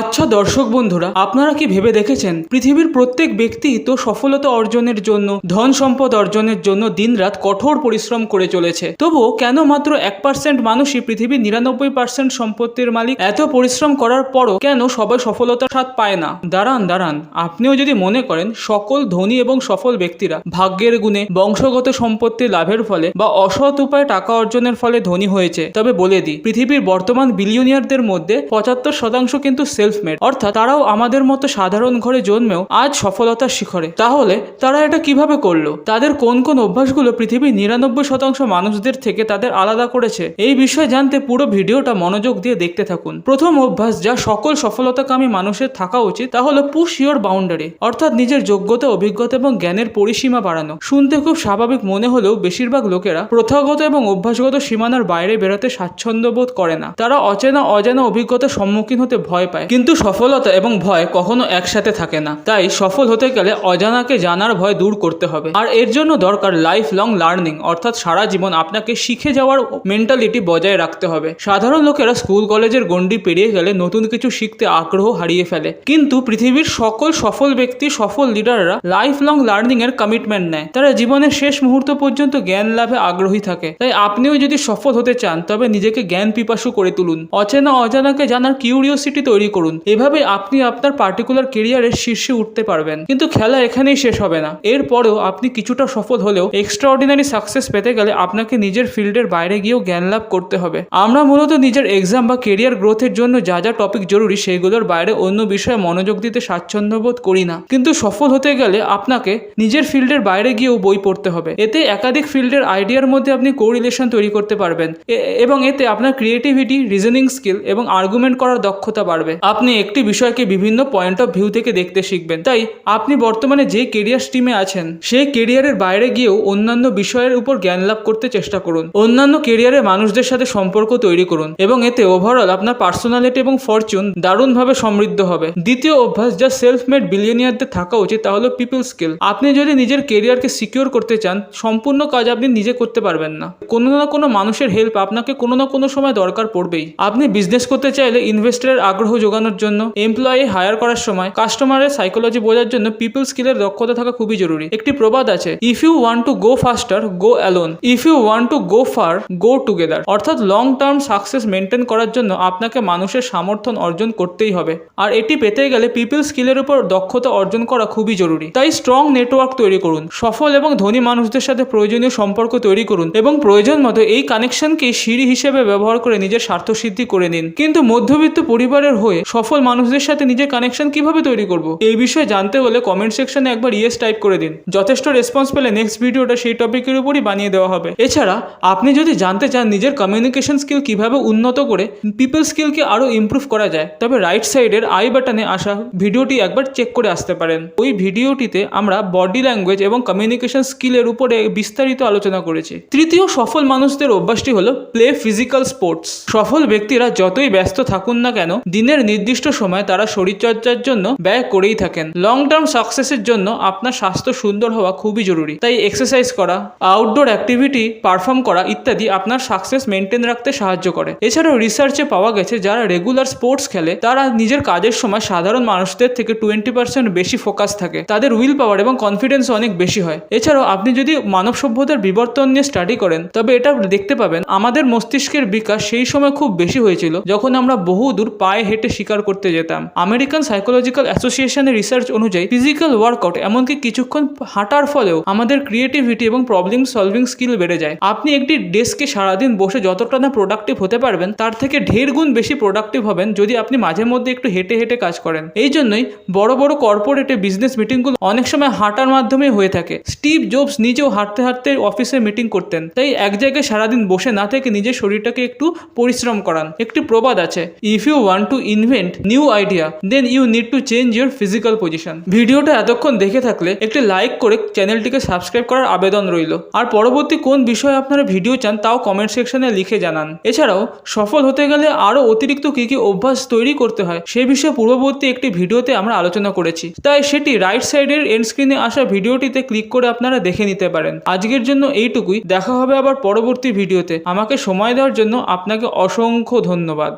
আচ্ছা দর্শক বন্ধুরা, আপনারা কি ভেবে দেখেছেন? পৃথিবীর প্রত্যেক ব্যক্তি তো সফলতা অর্জনের জন্য, ধন সম্পদ অর্জনের জন্য দিনরাত কঠোর পরিশ্রম করে চলেছে। তবুও কেন মাত্র এক পার্সেন্ট মানুষই পৃথিবীর নিরানব্বই পার্সেন্ট সম্পত্তির মালিক? এত পরিশ্রম করার পরও কেন সবাই সফলতার স্বাদ পায় না? দাঁড়ান দাঁড়ান, আপনিও যদি মনে করেন, সকল ধনী এবং সফল ব্যক্তিরা ভাগ্যের গুণে বংশগত সম্পত্তি লাভের ফলে বা অসৎ উপায়ে টাকা অর্জনের ফলে ধনী হয়েছে। তবে বলে দিই, পৃথিবীর বর্তমান বিলিয়নিয়ারদের মধ্যে পঁচাত্তর শতাংশ কিন্তু সেলফ মেড অর্থাৎ তারাও আমাদের মতো সাধারণ ঘরে জন্মেও আজ সফলতার শিখরে। তাহলে তারা এটা কীভাবে করল? তাদের কোন কোন অভ্যাসগুলো পৃথিবীর নিরানব্বই শতাংশ মানুষদের থেকে তাদের আলাদা করেছে? এই বিষয়ে জানতে পুরো ভিডিওটা মনোযোগ দিয়ে দেখতে থাকুন। প্রথম অভ্যাস যা সকল সফলতাকামী মানুষের থাকা উচিত, তা হলো পুশ ইয়োর বাউন্ডারি অর্থাৎ নিজের যোগ্যতা, অভিজ্ঞতা এবং জ্ঞানের পরিসীমা বাড়ানো। শুনতে খুব স্বাভাবিক মনে হলেও বেশিরভাগ লোকেরা প্রথাগত এবং অভ্যাসগত সীমানার বাইরে বেরোতে স্বাচ্ছন্দ্য বোধ করে না। তারা অচেনা অজানা অভিজ্ঞতার সম্মুখীন হতে ভয় পায়। কিন্তু সফলতা এবং ভয় কখনো একসাথে থাকে না। তাই সফল হতে গেলে অজানাকে জানার ভয় দূর করতে হবে। আর এর জন্য দরকার লাইফ লং লার্নিং অর্থাৎ সারা জীবন আপনাকে শিখে যাওয়ার মেন্টালিটি বজায় রাখতে হবে। সাধারণ লোকেরা স্কুল কলেজের গণ্ডি পেরিয়ে গেলে নতুন কিছু শিখতে আগ্রহ হারিয়ে ফেলে। কিন্তু পৃথিবীর সকল সফল ব্যক্তি, সফল লিডাররা লাইফ লং লার্নিং এর কমিটমেন্ট নেয়। তারা জীবনের শেষ মুহূর্ত পর্যন্ত জ্ঞান লাভে আগ্রহী থাকে। তাই আপনিও যদি সফল হতে চান, তবে নিজেকে জ্ঞান পিপাসু করে তুলুন। অচেনা অজানাকে জানার কিউরিওসিটি তৈরি করুন। এভাবে আপনি আপনার পার্টিকুলার কেরিয়ারের শীর্ষে উঠতে পারবেন। কিন্তু খেলা এখানেই শেষ হবে না। এরপরেও আপনি কিছুটা সফল হলেও এক্সট্রা অর্ডিনারি সাকসেস পেতে গেলে আপনাকে নিজের ফিল্ডের বাইরে গিয়েও জ্ঞান লাভ করতে হবে। আমরা মূলত নিজের এক্সাম বা কেরিয়ার গ্রোথের জন্য যা যা টপিক জরুরি সেগুলোর বাইরে অন্য বিষয়ে মনোযোগ দিতে স্বাচ্ছন্দ্য বোধ করি না। কিন্তু সফল হতে গেলে আপনাকে নিজের ফিল্ডের বাইরে গিয়েও বই পড়তে হবে। এতে একাধিক ফিল্ডের আইডিয়ার মধ্যে আপনি কোরিলেশন তৈরি করতে পারবেন। এবং এতে আপনার ক্রিয়েটিভিটি রিজনিং স্কিল এবং আর্গুমেন্ট করার দক্ষতা বাড়বে। আপনি একটি বিষয়কে বিভিন্ন পয়েন্ট অফ ভিউ থেকে দেখতে শিখবেন। তাই আপনি বর্তমানে যে কেরিয়ার স্ট্রিমে আছেন, সেই কেরিয়ারের বাইরে গিয়েও অন্যান্য বিষয়ের উপর জ্ঞান লাভ করতে চেষ্টা করুন। অন্যান্য কেরিয়ারের মানুষদের সাথে সম্পর্ক তৈরি করুন এবং এতে ওভারঅল আপনার পার্সোনালিটি এবং ফরচুন দারুণভাবে সমৃদ্ধ হবে। দ্বিতীয় অভ্যাস যা সেলফ মেড বিলিয়নিয়ারদের থাকা উচিত, তা হলো পিপল স্কিল আপনি যদি নিজের কেরিয়ারকে সিকিউর করতে চান, সম্পূর্ণ কাজ আপনি নিজে করতে পারবেন না। কোনো না কোনো মানুষের হেল্প আপনাকে কোনো না কোনো সময় দরকার পড়বেই। আপনি বিজনেস করতে চাইলে ইনভেস্টরের আগ্রহ যোগানোর জন্য এমপ্লয়ি হায়ার করার সময় কাস্টমারের সাইকোলজি বোঝার জন্য পিপল স্কিলের দক্ষতা থাকা খুবই জরুরি। একটি প্রবাদ আছে if you want to go faster go alone if you want to go far go together অর্থাৎ লং টার্ম সাকসেস মেনটেন করার জন্য আপনাকে মানুষের সমর্থন অর্জন করতেই হবে। আর এটি পেতে গেলে পিপল স্কিলের উপর দক্ষতা অর্জন করা খুবই জরুরি। তাই স্ট্রং নেটওয়ার্ক তৈরি করুন, সফল এবং ধনী মানুষদের সাথে প্রয়োজনীয় সম্পর্ক তৈরি করুন এবং প্রয়োজন মতো এই কানেকশনকে সিঁড়ি হিসেবে ব্যবহার করে নিজের স্বার্থ সিদ্ধি করে নিন। কিন্তু মধ্যবিত্ত পরিবারের হয়ে সফল মানুষদের সাথে নিজের কানেকশন কীভাবে তৈরি করব? এই বিষয়ে জানতে হলে কমেন্ট সেকশনে একবার ইয়েস টাইপ করে দিন। যথেষ্ট রেসপন্স পেলে নেক্সট ভিডিওটা সেই টপিকের উপরই বানিয়ে দেওয়া হবে। এছাড়া, আপনি যদি জানতে চান নিজের কমিউনিকেশন স্কিল কীভাবে উন্নত করে পিপল স্কিলকে আরও ইমপ্রুভ করা যায়, তবে রাইট সাইডের আই বাটনে আসা ভিডিওটি একবার চেক করে আসতে পারেন। ওই ভিডিওটিতে আমরা বডি ল্যাঙ্গুয়েজ এবং কমিউনিকেশন স্কিলের উপরে বিস্তারিত আলোচনা করেছি। তৃতীয় সফল মানুষদের অভ্যাসটি হলো প্লে ফিজিক্যাল স্পোর্টস সফল ব্যক্তিরা যতই ব্যস্ত থাকুন না কেন, দিনের নির্দিষ্ট সময় তারা শরীরচর্চার জন্য ব্যয় করেই থাকেন। লং টার্ম সাকসেসের জন্য আপনার স্বাস্থ্য সুন্দর হওয়া খুবই জরুরি। তাই এক্সারসাইজ করা আউটডোর অ্যাক্টিভিটি পারফর্ম করা ইত্যাদি আপনার সাকসেস মেনটেন রাখতে সাহায্য করে। এছাড়াও রিসার্চে পাওয়া গেছে, যারা রেগুলার স্পোর্টস খেলে, তারা নিজের কাজের সময় সাধারণ মানুষদের থেকে টোয়েন্টি পার্সেন্ট বেশি ফোকাস থাকে। তাদের উইল পাওয়ার এবং কনফিডেন্স অনেক বেশি হয়। এছাড়াও আপনি যদি মানব সভ্যতার বিবর্তন নিয়ে স্টাডি করেন, তবে এটা দেখতে পাবেন, আমাদের মস্তিষ্কের বিকাশ সেই সময় খুব বেশি হয়েছিল, যখন আমরা বহু দূর পায়ে হেঁটে শিকার করতে যেতাম। আমেরিকান সাইকোলজিক্যাল অ্যাসোসিয়েশনের রিসার্চ অনুযায়ী ফিজিক্যাল ওয়ার্কআউট এমনকি কিছুক্ষণ হাঁটার ফলেও আমাদের ক্রিয়েটিভিটি এবং প্রবলেম সলভিং স্কিল বেড়ে যায়। আপনি একটি ডেস্কে সারাদিন বসে যতটা না প্রোডাক্টিভ হতে পারবেন, তার থেকে ঢের গুণ বেশি প্রোডাক্টিভ হবেন যদি আপনি মাঝে মধ্যে একটু হেঁটে হেঁটে কাজ করেন। এই জন্যই বড় বড় কর্পোরেটে বিজনেস মিটিংগুলো অনেক সময় হাঁটার মাধ্যমে হয়ে থাকে। স্টিভ জবস নিজেও হাঁটতে হাঁটতে অফিসে মিটিং করতেন। তাই এক জায়গায় সারাদিন বসে না থেকে নিজের শরীরটাকে একটু পরিশ্রম করান। একটি প্রবাদ আছে if you want to invent new idea then you need to change your physical position ভিডিওটা এতক্ষণ দেখে থাকলে একটি লাইক করে চ্যানেলটিকে সাবস্ক্রাইব করার আবেদন রইল। আর পরবর্তী কোন বিষয়ে আপনারা ভিডিও চান তাও কমেন্ট সেকশনে লিখে জানান। এছাড়াও, সফল হতে গেলে আরও অতিরিক্ত কী কী অভ্যাস তৈরি করতে হয় সে বিষয়ে পূর্ববর্তী একটি ভিডিওতে আমরা আলোচনা করেছি। তাই সেটি রাইট সাইডের এন্ড স্ক্রিনে আসা ভিডিওটিতে ক্লিক করে আপনারা দেখে নিতে পারেন। আজকের জন্য এইটুকুই। দেখা হবে আবার পরবর্তী ভিডিওতে। আমাকে সময় দেওয়ার জন্য আপনাকে অসংখ্য ধন্যবাদ।